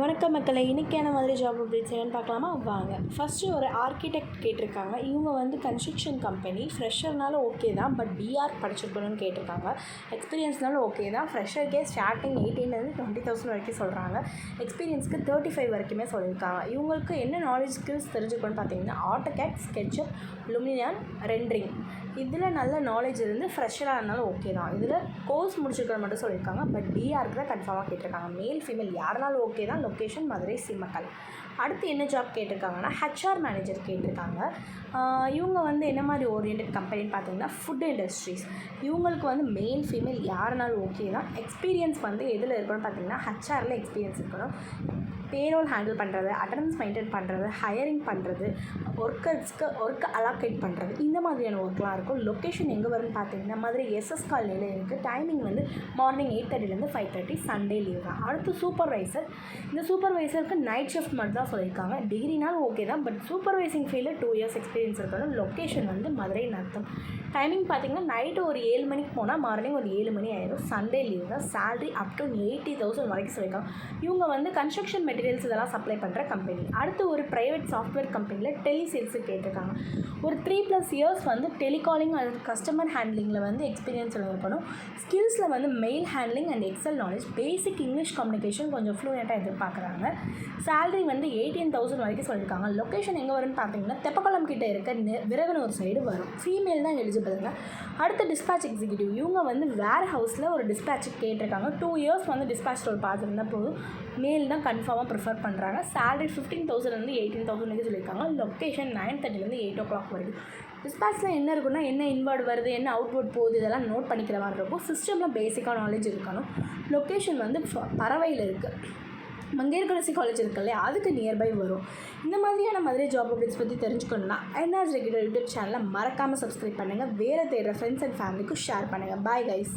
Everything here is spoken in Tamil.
வணக்கம் மக்களை இன்றைக்கான மாதிரி ஜாப் அப்டேட்ஸ் என்னென்னு பார்க்கலாமா? வாங்க. ஃபஸ்ட்டு ஒரு ஆர்கிடெக்ட் கேட்டிருக்காங்க. இவங்க வந்து கன்ஸ்ட்ரக்ஷன் கம்பெனி ஃப்ரெஷர்னாலும் ஓகே தான். பட் பிஆர் படிச்சிருக்கணும்னு கேட்டிருக்காங்க. எக்ஸ்பீரியன்ஸ்னாலும் ஓகே தான். ஃப்ரெஷர்க்கே ஸ்டார்டிங் எயிட்டீன்லேருந்து டுவெண்ட்டி தௌசண்ட் வரைக்கும் சொல்கிறாங்க எக்ஸ்பீரியன்ஸ்க்கு தேர்ட்டி ஃபைவ் வரைக்குமே சொல்லியிருக்காங்க. இவங்களுக்கு என்ன நாலேஜ் ஸ்கில்ஸ் தெரிஞ்சுக்கணும்னு பார்த்தீங்கன்னா ஆட்டோகேட் ஸ்கெட்சப் லுமினியான் ரெண்டரிங் இதில் நல்ல நாலேஜ் இருந்து ஃப்ரெஷராக இருந்தாலும் ஓகே தான். இதில் கோர்ஸ் முடிச்சிருக்கிற மட்டும் சொல்லியிருக்காங்க. பட் பிஆருக்கு தான் கன்ஃபார்மாக கேட்டிருக்காங்க. மேல் ஃபீமேல் யாருனாலும் ஓகே தான். லொக்கேஷன் மதுரை சிம்மக்கல். அடுத்து என்ன ஜாப் கேட்டிருக்காங்கன்னா ஹெச்ஆர் மேனேஜர் கேட்டிருக்காங்க. இவங்க வந்து என்ன மாதிரி ஓரியன்ட் கம்பெனின்னு பார்த்தீங்கன்னா ஃபுட் இண்டஸ்ட்ரீஸ் இவங்களுக்கு வந்து மேல் ஃபீமேல் யாருனாலும் ஓகே தான். எக்ஸ்பீரியன்ஸ் வந்து எதில் இருக்கணும்னு பார்த்தீங்கன்னா ஹெச்ஆரில் எக்ஸ்பீரியன்ஸ் இருக்கணும். பேரோல் ஹேண்டில் பண்ணுறது அட்டண்டன்ஸ் மெயின்டைன் பண்ணுறது ஹையரிங் பண்ணுறது ஒர்க்கர்ஸ்க்கு ஒர்க் அலாக்கேட் பண்ணுறது இந்த மாதிரியான ஒர்க்லாம் இருக்கும். லொக்கேஷன் எங்கே வரும்னு பார்த்தீங்கன்னா மதுரை எஸ்எஸ் காலனியில் இருக்குது டைமிங் வந்து மார்னிங் எயிட் தேர்ட்டிலேருந்து ஃபைவ் தேர்ட்டி சண்டே லீவ் தான். அடுத்து சூப்பர்வைசர் இந்த சூப்பர்வைசருக்கு நைட் ஷிஃப்ட் மட்டும் தான் சொல்லியிருக்காங்க. டிகிரினாலும் ஓகே தான் பட் சூப்பர்வைசிங் ஃபீல்டில் டூ இயர்ஸ் எக்ஸ்பீரியன்ஸ் இருக்கணும் லொக்கேஷன் வந்து மதுரை நத்தம் டைமிங் பார்த்தீங்கன்னா நைட்டு ஒரு ஏழு மணிக்கு போனால் மார்னிங் ஒரு ஏழு மணி ஆயிடும் சண்டே லீவ் தான். Salary up to eighty thousand வரைக்கும் சொல்லியிருக்காங்க. இவங்க வந்து கன்ஸ்ட்ரக்ஷன் மெட்டீரியல்ஸ் இதெல்லாம் சப்ளை பண்ணுற கம்பெனி அடுத்து ஒரு ப்ரைவேட் சாஃப்ட்வேர் கம்பெனியில் டெலி சேல்ஸு கேட்டிருக்காங்க. ஒரு த்ரீ ப்ளஸ் இயர்ஸ் வந்து டெலிகாலிங் அது கஸ்டமர் ஹேண்ட்லிங்கில் வந்து எக்ஸ்பீரியன்ஸ் இருக்கணும். ஸ்கில்ஸில் வந்து mail handling and Excel knowledge basic English communication கொஞ்சம் ஃப்ளூயண்ட்டாக பார்க்குறாங்க. சேலரி வந்து எயிட்டீன் தௌசண்ட் வரைக்கும் சொல்லியிருக்காங்க. லொக்கேஷன் எங்கே வரும்னு பார்த்தீங்கன்னா தெப்பக்குளம் கிட்ட இருக்க நெ- விரகனூர் சைடு வரும். ஃபீமேல் தான் எலிஜிபிளுங்க அடுத்த டிஸ்பேச் எக்ஸிக்யூட்டிவ் இவங்க வந்து வேர் ஹவுஸில் ஒரு டிஸ்பேச் கேட்டிருக்காங்க. டூ இயர்ஸ் வந்து டிஸ்பேச் ரோல் பார்த்துருந்தா போதும். மேல் தான் கன்ஃபார்மாக ப்ரிஃபர் பண்ணுறாங்க சேலரி ஃபிஃப்டீன் தௌசண்ட்லேருந்து எயிட்டீன் தௌசண்ட் வரைக்கும் சொல்லியிருக்காங்க. லொக்கேஷன் நைன் தேர்ட்டிலேருந்து எயிட் ஓ கிளாக் வரைக்கும். டிஸ்பேச்சில் என்ன இருக்குன்னா என்ன இன்வர்ட் வருது என்ன அவுட்வர்ட் போகுது இதெல்லாம் நோட் பண்ணிக்கிற மாதிரி இருக்கும். சிஸ்டமில் பேசிக்காக நாலேஜ் இருக்கணும். லொக்கேஷன் வந்து பறவையில் இருக்குது மங்கையர்கரசி காலேஜ் இருக்கு இல்லையா? அதுக்கு நியர்பை வரும். இந்த மாதிரியான மதுரை ஜாப் அப்டேட்ஸ் பற்றி தெரிஞ்சுக்கணும்னா என்ஆர்ஸ் ரெகுலர் யூடியூப் சேனலை மறக்காமல் சப்ஸ்கிரைப் பண்ணுங்கள் வேறு தேடுற ஃப்ரெண்ட்ஸ் அண்ட் ஃபேமிலிக்கும் ஷேர் பண்ணுங்கள் பாய் கைஸ்